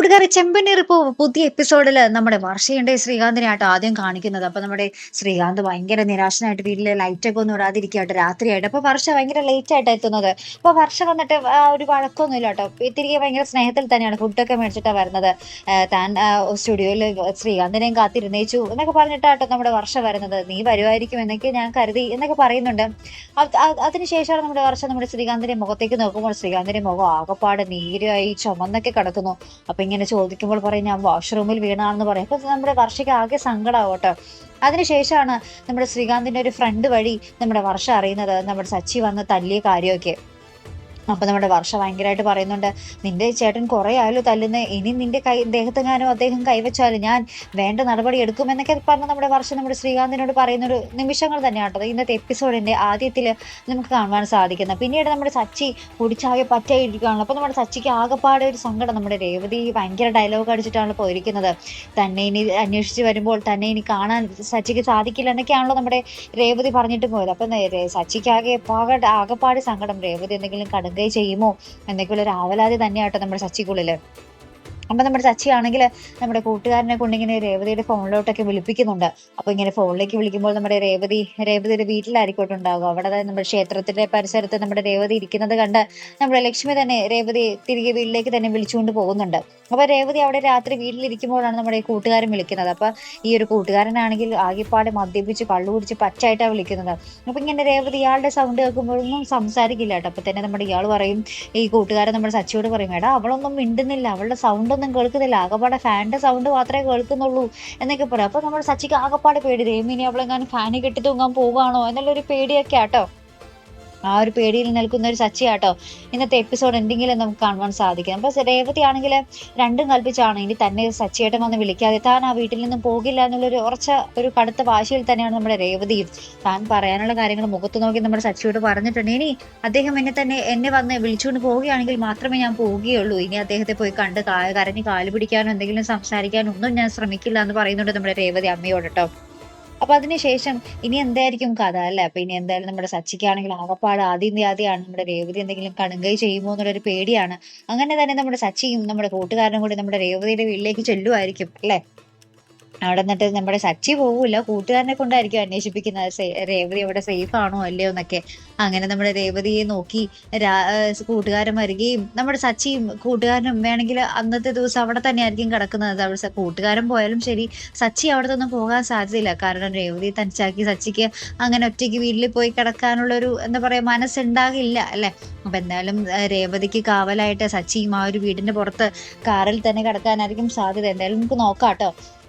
കൂട്ടുകാരെ ചെമ്പനീർ ഇപ്പോൾ പുതിയ എപ്പിസോഡിൽ നമ്മുടെ വർഷയുണ്ട് ശ്രീകാന്തിനെ ആട്ടോ ആദ്യം കാണിക്കുന്നത്. അപ്പൊ നമ്മുടെ ശ്രീകാന്ത് ഭയങ്കര നിരാശനായിട്ട് വീട്ടിലെ ലൈറ്റൊക്കെ ഒന്നും ഇടാതിരിക്കുകയായിട്ട് രാത്രിയായിട്ട്. അപ്പൊ വർഷ ഭയങ്കര ലേറ്റ് ആയിട്ട് എത്തുന്നത്. അപ്പോൾ വർഷ വന്നിട്ട് ഒരു വഴക്കൊന്നും ഇല്ല കേട്ടോ തിരികെ ഭയങ്കര സ്നേഹത്തിൽ തന്നെയാണ് ഫുഡൊക്കെ മേടിച്ചിട്ടാണ് വരുന്നത്. താൻ സ്റ്റുഡിയോയിൽ ശ്രീകാന്തിനെയും കാത്തിരുന്നേച്ചു എന്നൊക്കെ പറഞ്ഞിട്ടാട്ടോ നമ്മുടെ വർഷ വരുന്നത്. നീ വരുമായിരിക്കും എന്നൊക്കെ ഞാൻ കരുതി എന്നൊക്കെ പറയുന്നുണ്ട്. അത് അത് അതിനുശേഷമാണ് നമ്മുടെ വർഷം നമ്മുടെ ശ്രീകാന്തിന്റെ മുഖത്തേക്ക് നോക്കുമ്പോൾ ശ്രീകാന്തിന്റെ മുഖം ആകപ്പാട് നീരായി ചുമന്നൊക്കെ കിടക്കുന്നു. അപ്പൊ ഇങ്ങനെ ചോദിക്കുമ്പോൾ പറയും ഞാൻ വാഷ്റൂമിൽ വീണാണെന്ന് പറയും. അപ്പൊ നമ്മുടെ വർഷയ്ക്ക് ആകെ സങ്കടമാവും കേട്ടോ. അതിനുശേഷമാണ് നമ്മുടെ ശ്രീകാന്തിന്റെ ഒരു ഫ്രണ്ട് വഴി നമ്മുടെ വർഷ അറിയുന്നത് നമ്മുടെ സച്ചി വന്ന് തല്ലിയ കാര്യമൊക്കെ. അപ്പൊ നമ്മുടെ വർഷ ഭയങ്കരമായിട്ട് പറയുന്നുണ്ട് നിന്റെ ചേട്ടൻ കുറെ ആയാലും തല്ലുന്ന ഇനി നിന്റെ കൈ ദേഹത്തെങ്ങാനും അദ്ദേഹം കൈവച്ചാലും ഞാൻ വേണ്ട നടപടി എടുക്കുമെന്നൊക്കെ പറഞ്ഞ് നമ്മുടെ വർഷ നമ്മുടെ ശ്രീകാന്തിനോട് പറയുന്ന ഒരു നിമിഷങ്ങൾ തന്നെയാണ് കേട്ടോ. ഇന്നത്തെ എപ്പിസോഡിന്റെ ആദ്യത്തിൽ നമുക്ക് കാണുവാൻ സാധിക്കുന്നത്. പിന്നീട് നമ്മുടെ സച്ചി കുടിച്ചാകെ പറ്റായിരിക്കുകയാണല്ലോ അപ്പോൾ നമ്മുടെ സച്ചിക്ക് ആകെപ്പാടെ ഒരു സങ്കടം. നമ്മുടെ രേവതി ഭയങ്കര ഡയലോഗ് അടിച്ചിട്ടാണ് പോയിരിക്കുന്നത്. തന്നെ ഇനി അന്വേഷിച്ച് വരുമ്പോൾ തന്നെ ഇനി കാണാൻ സച്ചിക്ക് സാധിക്കില്ല എന്നൊക്കെയാണല്ലോ നമ്മുടെ രേവതി പറഞ്ഞിട്ട് പോയത്. അപ്പൊ സച്ചിക്ക് ആകെ ആകെപ്പാട് സങ്കടം. രേവതി എന്തെങ്കിലും കടുങ്കൈ ചെയ്യുമോ? എന്നൊക്കെയുള്ള ഒരു ആവലാതി തന്നെയാട്ടോ നമ്മുടെ സച്ചിക്കുള്ളിൽ അപ്പൊ നമ്മുടെ സച്ചി ആണെങ്കിൽ നമ്മുടെ കൂട്ടുകാരനെ കൊണ്ട് ഇങ്ങനെ രേവതിയുടെ ഫോണിലോട്ടൊക്കെ വിളിപ്പിക്കുന്നുണ്ട്. അപ്പോൾ ഇങ്ങനെ ഫോണിലേക്ക് വിളിക്കുമ്പോൾ നമ്മുടെ രേവതി രേവതിയുടെ വീട്ടിലായിരിക്കോട്ടെ ഉണ്ടാകും അവിടെ നമ്മുടെ ക്ഷേത്രത്തിന്റെ പരിസരത്ത് നമ്മുടെ രേവതി ഇരിക്കുന്നത് കണ്ട് നമ്മുടെ ലക്ഷ്മി തന്നെ രേവതി തിരികെ വീട്ടിലേക്ക് തന്നെ വിളിച്ചുകൊണ്ട് പോകുന്നുണ്ട്. അപ്പോൾ രേവതി അവിടെ രാത്രി വീട്ടിലിരിക്കുമ്പോഴാണ് നമ്മുടെ ഈ കൂട്ടുകാരൻ വിളിക്കുന്നത്. അപ്പോൾ ഈ ഒരു കൂട്ടുകാരനാണെങ്കിൽ ആകെപ്പാട് മദ്യപിച്ച് കള്ളു കുടിച്ച് പച്ചായിട്ടാണ് വിളിക്കുന്നത്. അപ്പൊ ഇങ്ങനെ രേവതി ഇയാളുടെ സൗണ്ട് കേൾക്കുമ്പോഴൊന്നും സംസാരിക്കില്ല കേട്ടോ. അപ്പൊ തന്നെ നമ്മുടെ ഇയാൾ പറയും ഈ കൂട്ടുകാരൻ നമ്മുടെ സച്ചിയോട് പറയും എടാ അവളൊന്നും മിണ്ടുന്നില്ല. അവളുടെ സൗണ്ട് ഒന്നും കേൾക്കുന്നില്ല. ആകപ്പാടെ ഫാനിന്റെ സൗണ്ട് മാത്രമേ കേൾക്കുന്നുള്ളൂ എന്നൊക്കെ പറയാം. അപ്പോൾ നമ്മൾ സച്ചിക്ക് ആകപ്പാടെ പേടി. ദേമിനി അവളെങ്ങാനും ഫാന് കെട്ടി തൂങ്ങാൻ പോവുകയാണോ? എന്നുള്ളൊരു പേടിയൊക്കെ ആട്ടോ ആ ഒരു പേടിയിൽ നിൽക്കുന്ന ഒരു സച്ചിയാട്ടോ. ഇന്നത്തെ എപ്പിസോഡ് എന്തെങ്കിലും നമുക്ക് കാണുവാൻ സാധിക്കും. അപ്പൊ രേവതി ആണെങ്കിൽ രണ്ടും കൽപ്പിച്ചാണ്. ഇനി തന്നെ സച്ചിയേട്ടൻ വന്ന് വിളിക്കാതെ താൻ ആ വീട്ടിൽ നിന്നും പോകില്ല എന്നുള്ളൊരു ഉറച്ച ഒരു കടുത്ത വാശിയിൽ തന്നെയാണ് നമ്മുടെ രേവതിയും. താൻ പറയാനുള്ള കാര്യങ്ങൾ മുഖത്ത് നോക്കി നമ്മുടെ സച്ചിയോട് പറഞ്ഞിട്ടുണ്ട്. ഇനി അദ്ദേഹം എന്നെ തന്നെ എന്നെ വന്ന് വിളിച്ചുകൊണ്ട് പോവുകയാണെങ്കിൽ മാത്രമേ ഞാൻ പോവുകയുള്ളൂ. ഇനി അദ്ദേഹത്തെ പോയി കണ്ട് കരഞ്ഞ് കാൽ പിടിക്കാനോ എന്തെങ്കിലും സംസാരിക്കാനോ ഒന്നും ഞാൻ ശ്രമിക്കില്ല എന്ന് പറയുന്നുണ്ട് നമ്മുടെ രേവതി അമ്മയോട് കേട്ടോ അപ്പൊ അതിനുശേഷം ഇനി എന്തായിരിക്കും കഥ അല്ലേ? അപ്പൊ ഇനി എന്തായാലും നമ്മുടെ സച്ചിക്കാണെങ്കിൽ ആകപ്പാട് ആദ്യം ആദ്യമാണ് നമ്മുടെ രേവതി എന്തെങ്കിലും കണുങ്കൈ ചെയ്യുമോ എന്നുള്ളൊരു പേടിയാണ്. അങ്ങനെ തന്നെ നമ്മുടെ സച്ചിയും നമ്മുടെ കൂട്ടുകാരനും കൂടി നമ്മുടെ രേവതിയുടെ വീട്ടിലേക്ക് ചെല്ലുമായിരിക്കും അല്ലെ? അവിടെ നിന്നിട്ട് നമ്മുടെ സച്ചി പോകൂല കൂട്ടുകാരനെ കൊണ്ടായിരിക്കും അന്വേഷിപ്പിക്കുന്നത്. രേവതി അവിടെ സേഫ് ആണോ അല്ലയോ എന്നൊക്കെ. അങ്ങനെ നമ്മുടെ രേവതിയെ നോക്കി കൂട്ടുകാരൻ വരികയും നമ്മുടെ സച്ചിയും കൂട്ടുകാരനും വേണമെങ്കിൽ അന്നത്തെ ദിവസം അവിടെ തന്നെ ആയിരിക്കും കിടക്കുന്നത് അവിടെ കൂട്ടുകാരൻ പോയാലും ശരി സച്ചി അവിടെ നിന്നും പോകാൻ സാധ്യതയില്ല. കാരണം രേവതി തനിച്ചാക്കി സച്ചിക്ക് അങ്ങനെ ഒറ്റയ്ക്ക് വീട്ടിൽ പോയി കിടക്കാനുള്ള ഒരു എന്താ പറയാ മനസ്സുണ്ടാകില്ല അല്ലെ? അപ്പൊ എന്തായാലും രേവതിക്ക് കാവലായിട്ട് സച്ചിയും ആ ഒരു വീടിന്റെ പുറത്ത് കാറിൽ തന്നെ കിടക്കാനായിരിക്കും സാധ്യത. എന്തായാലും നമുക്ക് നോക്കാം കേട്ടോ.